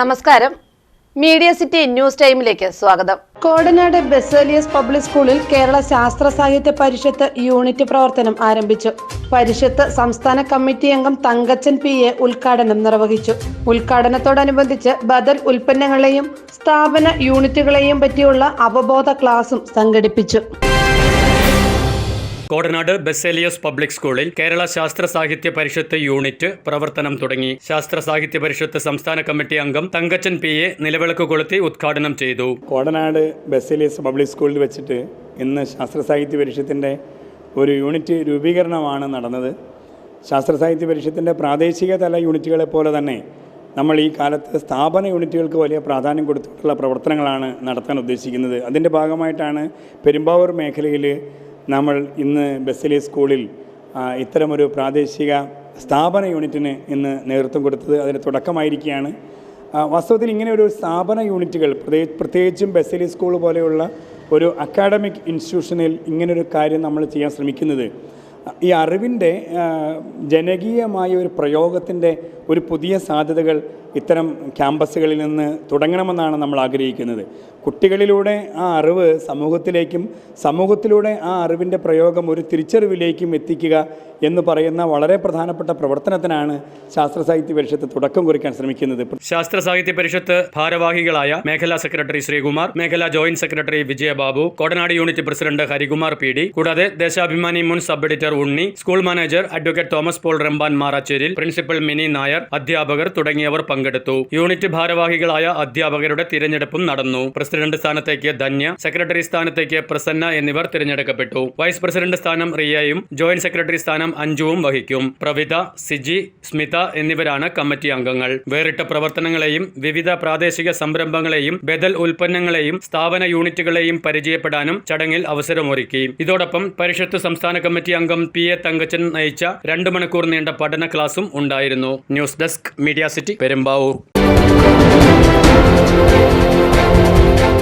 നമസ്കാരം. Media city news ടൈമിലേക്ക് സ്വാഗതം. കോടനാട് ബെസേലിയസ് പബ്ലിക് സ്കൂളിൽ കേരള ശാസ്ത്ര സാഹിത്യ പരിഷത്ത് യൂണിറ്റ് പ്രവർത്തനം ആരംഭിച്ചു. പരിഷത്ത് സംസ്ഥാന കമ്മിറ്റി അംഗം തങ്കച്ചൻ പി എ ഉദ്ഘാടനം നിർവഹിച്ചു. ഉദ്ഘാടനത്തോടനുബന്ധിച്ച് ബദൽ ഉൽപ്പന്നങ്ങളെയും സ്ഥാപന യൂണിറ്റുകളെയും പറ്റിയുള്ള അവബോധ ക്ലാസും സംഘടിപ്പിച്ചു. കോടനാട് ബെസേലിയസ് പബ്ലിക് സ്കൂളിൽ കേരള ശാസ്ത്ര സാഹിത്യ പരിഷത്ത് യൂണിറ്റ് പ്രവർത്തനം തുടങ്ങി. ശാസ്ത്ര സാഹിത്യ പരിഷത്ത് സംസ്ഥാന കമ്മിറ്റി അംഗം തങ്കച്ചൻ പി എ നിലവിളക്ക് കൊളുത്തി ഉദ്ഘാടനം ചെയ്തു. കോടനാട് ബെസേലിയസ് പബ്ലിക് സ്കൂളിൽ വെച്ചിട്ട് ഇന്ന് ശാസ്ത്ര സാഹിത്യ പരിഷത്തിന്റെ ഒരു യൂണിറ്റ് രൂപീകരണമാണ് നടന്നത്. ശാസ്ത്ര സാഹിത്യ പരിഷത്തിന്റെ പ്രാദേശിക തല യൂണിറ്റുകളെ പോലെ തന്നെ നമ്മൾ ഈ കാലത്ത് സ്ഥാപന യൂണിറ്റുകൾക്ക് വലിയ പ്രാധാന്യം കൊടുത്തിട്ടുള്ള പ്രവർത്തനങ്ങളാണ് നടത്താൻ ഉദ്ദേശിക്കുന്നത്. അതിന്റെ ഭാഗമായിട്ടാണ് പെരുമ്പാവൂർ മേഖലയിൽ നമ്മൾ ഇന്ന് ബെസലി സ്കൂളിൽ ഇത്തരമൊരു പ്രാദേശിക സ്ഥാപന യൂണിറ്റിന് ഇന്ന് നേതൃത്വം കൊടുത്തത് അതിന് തുടക്കമായിരിക്കുകയാണ്. വാസ്തവത്തിൽ ഇങ്ങനെ ഒരു സ്ഥാപന യൂണിറ്റുകൾ പ്രത്യേക പ്രത്യേകിച്ചും ബെസലി സ്കൂൾ പോലെയുള്ള ഒരു അക്കാഡമിക് ഇൻസ്റ്റിറ്റ്യൂഷനിൽ ഇങ്ങനൊരു കാര്യം നമ്മൾ ചെയ്യാൻ ശ്രമിക്കുന്നത്. ഈ അറിവിന്റെ ജനകീയമായ ഒരു പ്രയോഗത്തിന്റെ ഒരു പുതിയ സാധ്യതകൾ ഇത്തരം ക്യാമ്പസുകളിൽ നിന്ന് തുടങ്ങണമെന്നാണ് നമ്മൾ ആഗ്രഹിക്കുന്നത്. കുട്ടികളിലൂടെ ആ അറിവ് സമൂഹത്തിലേക്കും സമൂഹത്തിലൂടെ ആ അറിവിന്റെ പ്രയോഗം ഒരു തിരിച്ചറിവിലേക്കും എത്തിക്കുക എന്ന് പറയുന്ന വളരെ പ്രധാനപ്പെട്ട പ്രവർത്തനത്തിനാണ് ശാസ്ത്ര സാഹിത്യ പരിഷത്ത് തുടക്കം കുറിക്കാൻ ശ്രമിക്കുന്നത്. ശാസ്ത്ര സാഹിത്യ പരിഷത്ത് ഭാരവാഹികളായ മേഖലാ സെക്രട്ടറി ശ്രീകുമാർ മേഖലാ joint secretary Vijayababu Kodanad unit president Harikumar P കൂടാതെ ദേശാഭിമാനി മുൻ sub editor Unni school manager advocate Thomas Paul Ramban മാറാച്ചേരിൽ principal Mini Nair അധ്യാപകർ തുടങ്ങിയവർ പങ്കെടുത്തു. യൂണിറ്റ് ഭാരവാഹികളായ അധ്യാപകരുടെ തിരഞ്ഞെടുപ്പും നടന്നു. പ്രസിഡന്റ് സ്ഥാനത്തേക്ക് ധന്യ സെക്രട്ടറി സ്ഥാനത്തേക്ക് പ്രസന്ന എന്നിവർ തിരഞ്ഞെടുക്കപ്പെട്ടു. വൈസ് പ്രസിഡന്റ് സ്ഥാനം റിയയും ജോയിന്റ് സെക്രട്ടറി സ്ഥാനം അഞ്ജുവും വഹിക്കും. പ്രവിത സിജി സ്മിത എന്നിവരാണ് കമ്മിറ്റി അംഗങ്ങൾ. വേറിട്ട പ്രവർത്തനങ്ങളെയും വിവിധ പ്രാദേശിക സംരംഭങ്ങളെയും ബദൽ ഉൽപ്പന്നങ്ങളെയും സ്ഥാപന യൂണിറ്റുകളെയും പരിചയപ്പെടാനും ചടങ്ങിൽ അവസരമൊരുക്കി. ഇതോടൊപ്പം പരിഷത്ത് സംസ്ഥാന കമ്മിറ്റി അംഗം പി എ തങ്കച്ചൻ നയിച്ച രണ്ട് മണിക്കൂർ നീണ്ട പഠന ക്ലാസും ഉണ്ടായിരുന്നു. News desk media city Perumbavoor.